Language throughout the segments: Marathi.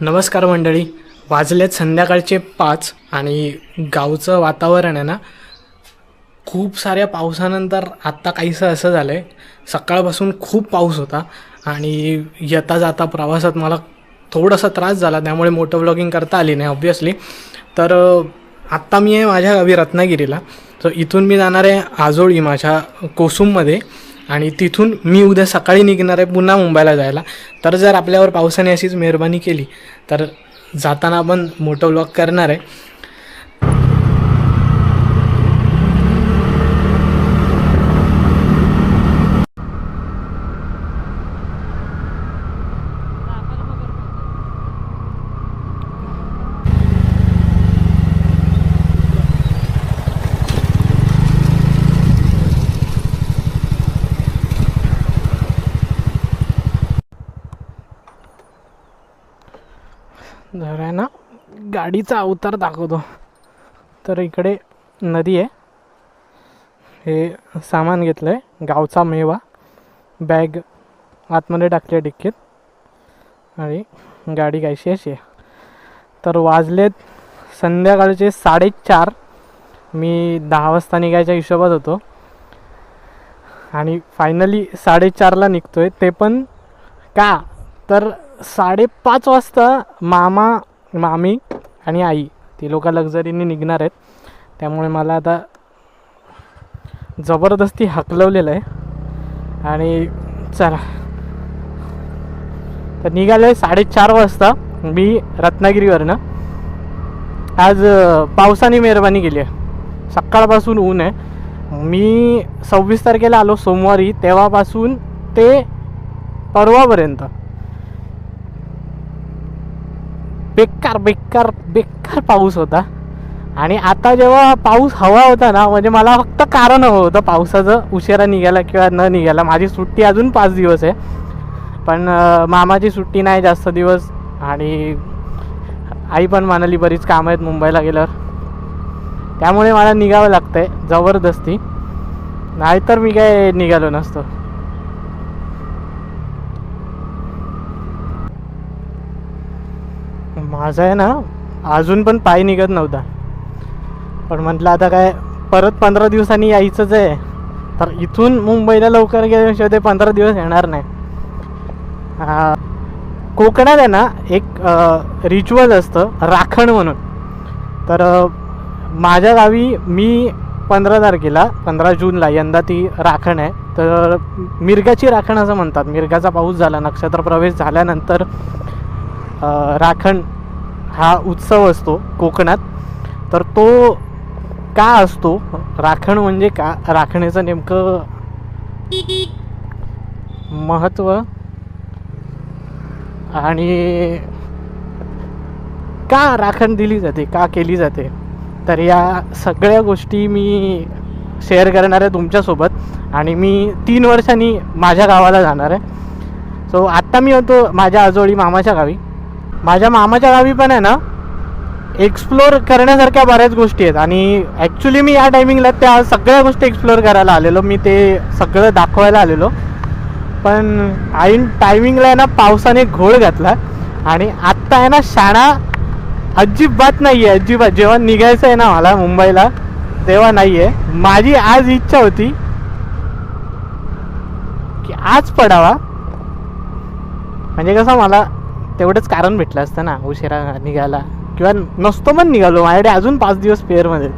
नमस्कार मंडळी. वाजलेत संध्याकाळचे पाच आणि गावचं वातावरण आहे ना खूप साऱ्या पावसानंतर आत्ता काहीसं असं झालं आहे सकाळपासून खूप पाऊस होता आणि येता जाता प्रवासात मला थोडासा त्रास झाला त्यामुळे मोटो ब्लॉगिंग करता आली नाही ऑब्वियसली तर आत्ता मी आहे माझ्या गावी रत्नागिरीला. तर इथून मी जाणार आहे आजोळी माझ्या कोसुममध्ये. आणि तिथून मी उद्या सकाळी निघणार आहे पुन्हा मुंबईला जायला. तर जर आपल्यावर पावसाने अशीच मेहरबानी केली तर जाताना आपण मोठं व्लॉग करणार आहे. जर आहे ना. गाडीचा अवतार दाखवतो. तर इकडे नदी आहे. हे सामान घेतलं आहे गावचा मेवा. बॅग आतमध्ये टाकली आहे डिक्कीत. आणि गाडी कायशी अशी आहे. तर वाजलेत संध्याकाळचे साडेचार. मी दहा वाजता निघायच्या हिशोबात होतो. आणि फायनली साडेचारला निघतो आहे ते पण का? तर साडेपाच वाजता मामा मामी आणि आई ती लोक लक्झरीने निघणार आहेत. त्यामुळे मला आता जबरदस्ती हकलवलेलं आहे. आणि चला. तर निघालं आहे साडेचार वाजता. मी रत्नागिरीवरनं. आज पावसाने मेहरबानी केली आहे. सकाळपासून ऊन आहे. मी सव्वीस तारखेला आलो सोमवारी. तेव्हापासून ते परवापर्यंत. बेकार बेकार बेकार पाऊस होता. आणि आता जेव्हा पाऊस हवा होता ना म्हणजे मला फक्त कारण हवं होतं पावसाचं. उशिरा निघायला किंवा न निघायला माझी सुट्टी अजून पाच दिवस आहे. पण मामाची सुट्टी नाही जास्त दिवस. आणि आई पण म्हणाली बरीच कामं आहेत मुंबईला गेल्यावर. त्यामुळे मला निघावं लागतंय जबरदस्ती. नाहीतर मी काय निघालो नसतो. माझा आहे ना अजून पण पाय निघत नव्हता. पण म्हटलं आता काय परत पंधरा दिवसांनी यायचंच आहे. तर इथून मुंबईला लवकर गेल्याशिवाय ते पंधरा दिवस येणार नाही. कोकणात आहे ना एक रिच्युअल असतं राखण म्हणून. तर माझ्या गावी मी पंधरा तारखेला पंधरा जूनला यंदा ती राखण आहे. तर मिरगाची राखण असं म्हणतात. मिरगाचा पाऊस झाला नक्षत्र प्रवेश झाल्यानंतर राखण हा उत्सव असतो कोकणात. तर तो का असतो? राखण म्हणजे का? राखण्याचं नेमकं महत्त्व आणि का राखण दिली जाते का केली जाते? तर या सगळ्या गोष्टी मी शेअर करणार आहे तुमच्यासोबत आणि मी तीन वर्षांनी माझ्या गावाला जाणार आहे. सो आत्ता मी होतो माझ्या आजोळी मामाच्या गावी. माझ्या मामाच्या गावी पण आहे ना एक्सप्लोर करण्यासारख्या बऱ्याच गोष्टी आहेत. आणि ॲक्च्युली मी या टायमिंगला त्या सगळ्या गोष्टी एक्सप्लोर करायला आलेलो. मी ते सगळं दाखवायला आलेलो. पण ऐन टायमिंगला आहे ना पावसाने घोळ घातला. आणि आत्ता आहे ना शाळा अजिबात नाही आहे अजिबात. जेव्हा निघायचं आहे ना मला मुंबईला तेव्हा नाही आहे माझी आज इच्छा होती की आज पडावा. म्हणजे कसं मला तेवढंच कारण भेटलं असतं ना उशिरा निघायला किंवा नसतो पण निघालो माझ्याकडे अजून पाच दिवस पेअरमध्ये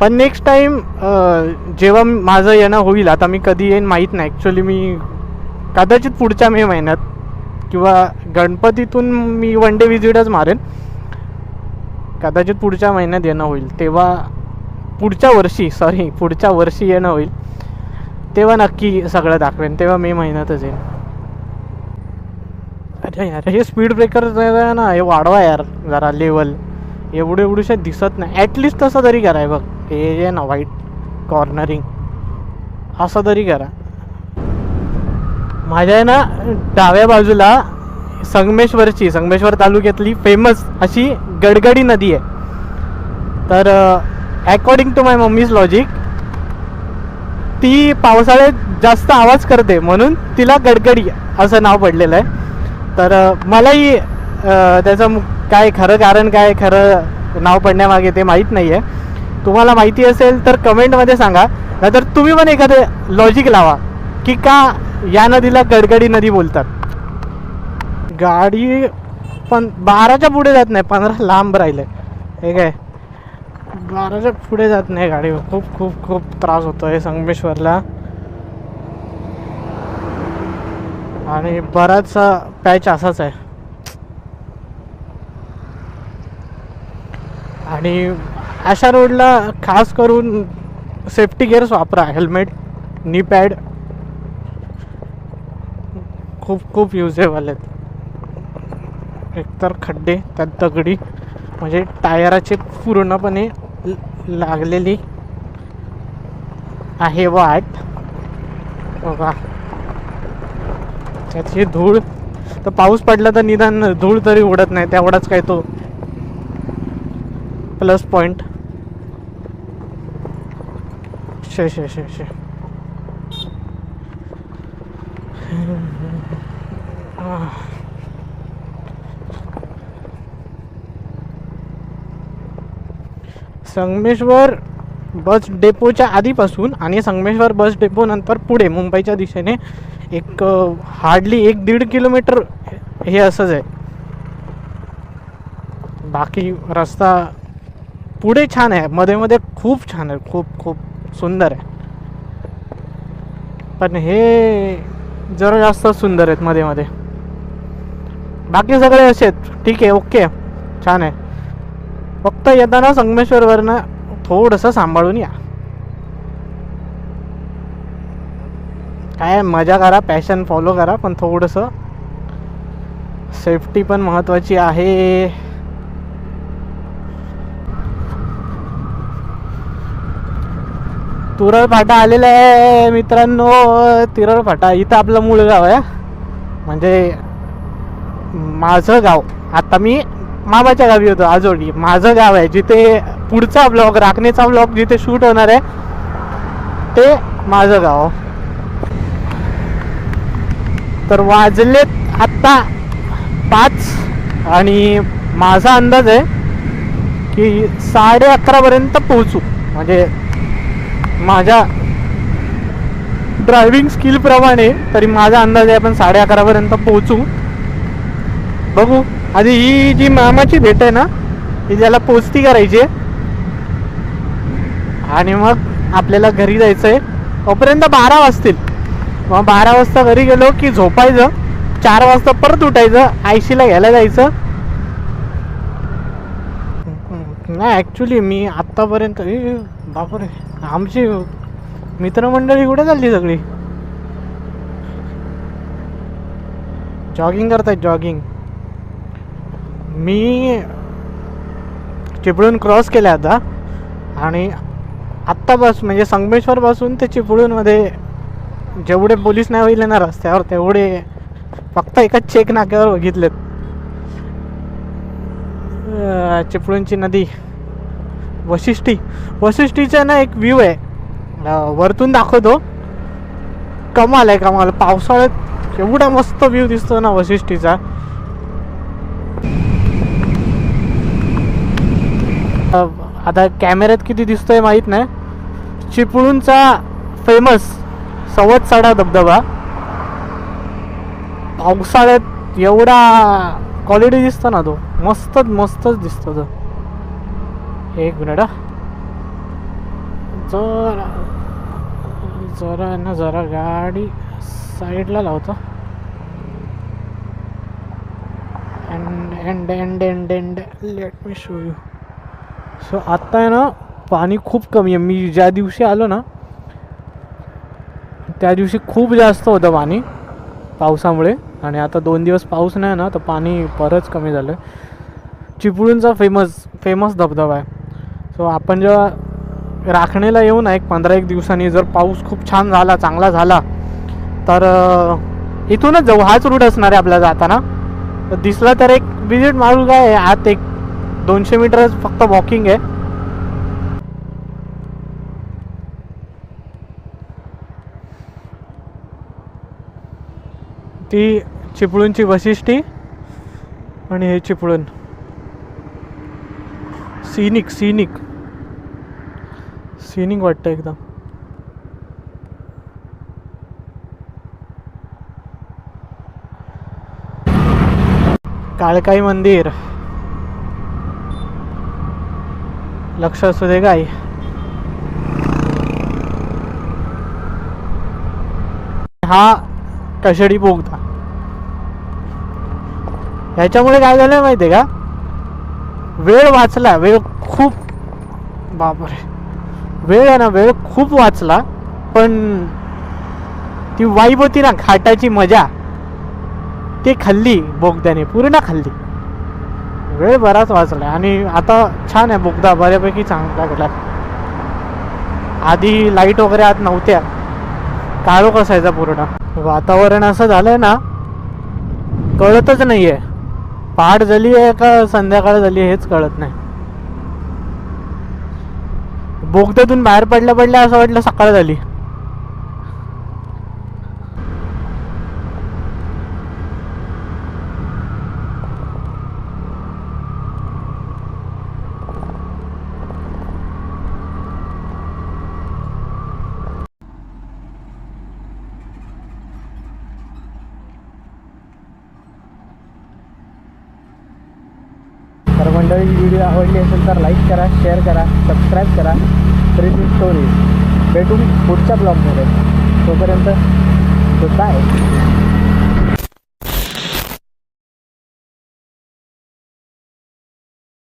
पण नेक्स्ट टाईम जेव्हा माझं येणं होईल आता मी कधी येईन माहीत नाही. ॲक्च्युली मी कदाचित पुढच्या मे महिन्यात किंवा गणपतीतून मी वन डे विजिटच मारेन. कदाचित पुढच्या महिन्यात येणं होईल. तेव्हा पुढच्या वर्षी सॉरी पुढच्या वर्षी येणं होईल. तेव्हा नक्की सगळं दाखवेन तेव्हा मे महिन्यातच येईन अरे यार हे स्पीड ब्रेकर ना हे वाढवा यार जरा लेवल एवढे एवढूशे दिसत नाही. ॲटलिस्ट तसं तरी करा बघ. हे जे ना व्हाईट कॉर्नरिंग असं तरी करा. माझ्या आहे ना डाव्या बाजूला संगमेश्वरची संगमेश्वर तालुक्यातली फेमस अशी गडगडी नदी आहे. तर according to my mummy's logic ती पावसाळ्यात जास्त आवाज करते म्हणून तिला गडगडी असं नाव पडलेलं आहे. तर मलाही त्याचं काय खरं कारण काय खरं नाव पडण्यामागे ते माहीत नाही आहे तुम्हाला माहिती असेल तर कमेंटमध्ये सांगा. नाहीतर तुम्ही पण एखादं लॉजिक लावा की का या नदीला गडगडी नदी बोलतात. गाडी पण बाराच्या पुढे जात नाही पंधरा लांब राहिले हे काय? बाराच्या पुढे जात नाही गाडी खूप खूप खूप त्रास होतो आहे संगमेश्वरला. आणि बराचसा पॅच असाच आहे. आणि अशा रोडला खास करून सेफ्टी गिअर्स वापरा हेल्मेट नी पॅड खूप खूप युजेबल आहेत. एकतर खड्डे त्यात दगडी म्हणजे टायराचे पूर्णपणे लागलेली आहे वाट. बघा. त्याची धूळ तर पाऊस पडला तर निदान धूळ तरी उडत नाही तेवढाच काय तो प्लस पॉइंट शे शे शे शे. संगमेश्वर बस डेपोच्या आधीपासून आणि संगमेश्वर बस डेपो नंतर पुढे मुंबईच्या दिशेने एक हार्डली एक दीड किलोमीटर हे असंच आहे. बाकी रस्ता पुढे छान आहे. मध्ये मध्ये खूप छान आहे. खूप खूप सुंदर आहे. पण हे जरा जास्त सुंदर आहेत मध्ये मध्ये. बाकी सगळे असे आहेत. ठीक आहे ओके. छान आहे. फक्त येताना संगमेश्वरवरनं थोडंसं सांभाळून या. काय मजा करा पॅशन फॉलो करा पण थोडंसं सेफ्टी पण महत्त्वाची आहे. तुरळ फाटा आलेला आहे मित्रांनो. तिरळ फाटा इथं आपलं मूळ गाव आहे. म्हणजे माझं गाव. आता मी मामाच्या गावी होतो आजोडी माझं गाव आहे जिथे पुढचा ब्लॉग राखणेचा ब्लॉग जिथे शूट होणार आहे ते माझं गाव. तर वाजलेत आत्ता पाच आणि माझा अंदाज आहे की साडे अकरापर्यंत पोहोचू. म्हणजे माझ्या ड्रायव्हिंग स्किलप्रमाणे तरी माझा अंदाज आहे आपण साडे अकरापर्यंत पोहोचू. बघू. आधी ही जी मामाची भेट आहे ना ही ज्याला पोचती करायची आहे. आणि मग आपल्याला घरी जायचं आहे तोपर्यंत बारा वाजतील. मग बारा वाजता घरी गेलो की झोपायचं. चार वाजता परत उठायचं. आयशीला घ्यायला जायचं. नाही ॲक्च्युली मी आत्तापर्यंत ए, बापरे. आमची मित्रमंडळी कुठे चालली सगळी? जॉगिंग करतायत जॉगिंग. मी चिपळूण क्रॉस केला आता. आणि आत्ता बस म्हणजे संगमेश्वरपासून ते चिपळूणमध्ये जेवढे पोलीस नाही होईल ना रस्त्यावर तेवढे फक्त एका चेक नाक्यावर बघितलेत. चिपळूणची नदी. वशिष्ठी. वशिष्ठीचा ना एक व्ह्यू आहे. वरतून दाखवतो. कमाल आहे कमाल. पावसाळ्यात एवढा मस्त व्ह्यू दिसतो ना वशिष्ठीचा. आता कॅमेऱ्यात किती दिसतोय माहीत नाही. चिपळूणचा फेमस सवत साडा धबधबा. पावसाळ्यात एवढा क्वालिटी दिसतो ना तो. मस्तच मस्तच दिसतो तो. एक मिनिट हा. जरा जरा ना जरा गाडी साईडला लावतो. And and and and and let me show you so आत्ता आहे ना पाणी खूप कमी आहे. मी ज्या दिवशी आलो ना त्या दिवशी खूप जास्त होतं पाणी पावसामुळे. आणि आता दोन दिवस पाऊस नाही ना तर पाणी बरंच कमी झालं. आहे चिपळूणचा फेमस फेमस धबधबा आहे. सो आपण जेव्हा राखणेला येऊ ना एक पंधरा एक दिवसांनी जर पाऊस खूप छान झाला चांगला झाला तर इथूनच जाऊ. हाच रूट असणार आहे आपल्या जाताना. तर दिसला तर एक विजिट मारू काय आत एक दोनशे मीटर फक्त वॉकिंग आहे. ती चिपळूणची वशिष्ठी आणि हे चिपळूण. Scenic scenic. सीनिक वाटतं एकदम. काळकाई मंदिर. लक्ष असू दे काय हा कशडी बोगदा ह्याच्यामुळे काय झालं माहिती आहे का? वेळ वाचला वेळ खूप बापरे. वेळ आहे ना वेळ खूप वाचला पण ती वाईब होती ना घाटाची मजा ती खाल्ली बोगद्याने पूर्ण खाल्ली. वेळ बराच वाचला आणि आता छान आहे बोगदा बऱ्यापैकी चांगला गेला आधी लाइट वगैरे आत नव्हत्या. काळोख असायचा पूर्ण. वातावरण असं झालंय ना कळतच नाहीये. पहाट झाली आहे का संध्याकाळ झाली आहे हेच कळत नाही. बोगद्यातून बाहेर पडल्या पडल्या असं वाटलं सकाळ झाली तर मंडळी व्हिडिओ आवडली असेल तर लाईक करा शेअर करा सबस्क्राईब करा. क्रेझी स्टोरीज भेटून पुढच्या ब्लॉगमध्ये तोपर्यंत गुड बाय